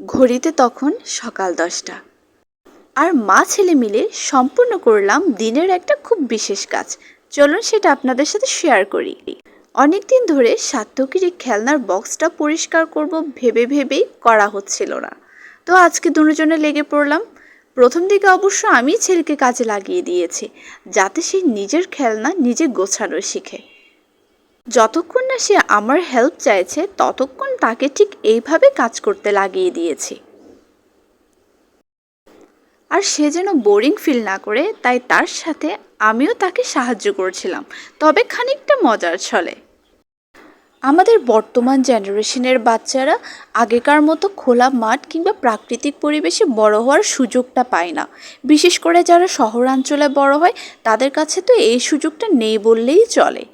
ঘড়িতে তখন সকাল দশটা। আর মা ছেলে মিলে সম্পূর্ণ করলাম দিনের একটা খুব বিশেষ কাজ। চলুন সেটা আপনাদের সাথে শেয়ার করি। অনেক দিন ধরে সাত্তকির এই খেলনার বক্সটা পরিষ্কার করব ভেবে ভেবেই করা হচ্ছিল না। তো আজকে দুজনে লেগে পড়লাম। প্রথম দিকে অবশ্য আমি ছেলেকে কাজে লাগিয়ে দিয়েছি, যাতে সে নিজের খেলনা নিজে গোছানো শিখে। যতক্ষণ না সে আমার হেল্প চাইছে, ততক্ষণ তাকে ঠিক এইভাবে কাজ করতে লাগিয়ে দিয়েছি। আর সে যেন বোরিং ফিল না করে, তাই তার সাথে আমিও তাকে সাহায্য করছিলাম। তবে খানিকটা মজার ছলে। আমাদের বর্তমান জেনারেশনের বাচ্চারা আগেকার মতো খোলা মাঠ কিংবা প্রাকৃতিক পরিবেশে বড় হওয়ার সুযোগটা পায় না। বিশেষ করে যারা শহরাঞ্চলে বড় হয়, তাদের কাছে তো এই সুযোগটা নেই বললেই চলে।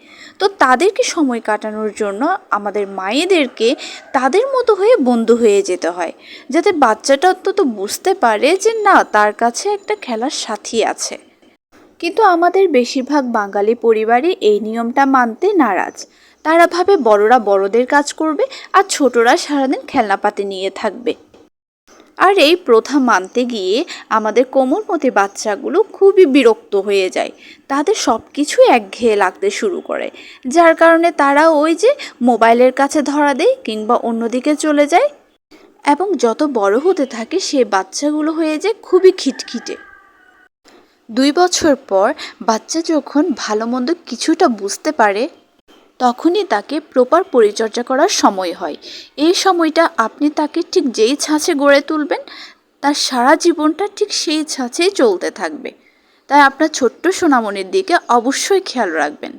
তো তাদেরকে সময় কাটানোর জন্য আমাদের মায়েদেরকে তাদের মতো হয়ে বন্ধু হয়ে যেতে হয়। যাতে বাচ্চাটা অন্তত বুঝতে পারে যে না, তার কাছে একটা খেলার সাথী আছে। কিন্তু আমাদের বেশিরভাগ বাঙালি পরিবারে এই নিয়মটা মানতে নারাজ। তারা ভাবে বড়রা বড়দের কাজ করবে আর ছোটরা সারাদিন খেলনাপাতি নিয়ে থাকবে। আর এই প্রথা মানতে গিয়ে আমাদের কোমলমতি বাচ্চাগুলো খুবই বিরক্ত হয়ে যায়। তাদের সব কিছু একঘেয়ে লাগতে শুরু করে। যার কারণে তারা ওই যে মোবাইলের কাছে ধরা দেয় কিংবা অন্যদিকে চলে যায়। এবং যত বড় হতে থাকে সে বাচ্চাগুলো হয়ে যায় খুবই খিটখিটে। দুই বছর পর বাচ্চা যখন ভালো মন্দ কিছুটা বুঝতে পারে তখনই তাকে প্রপার পরিচর্যা করার সময় হয়। এই সময়টা আপনি তাকে ঠিক যেই ছাঁচে গড়ে তুলবেন, তার সারা জীবনটা ঠিক সেই ছাঁচেই চলতে থাকবে। তাই আপনার ছোট্ট সোনামণির দিকে অবশ্যই খেয়াল রাখবেন।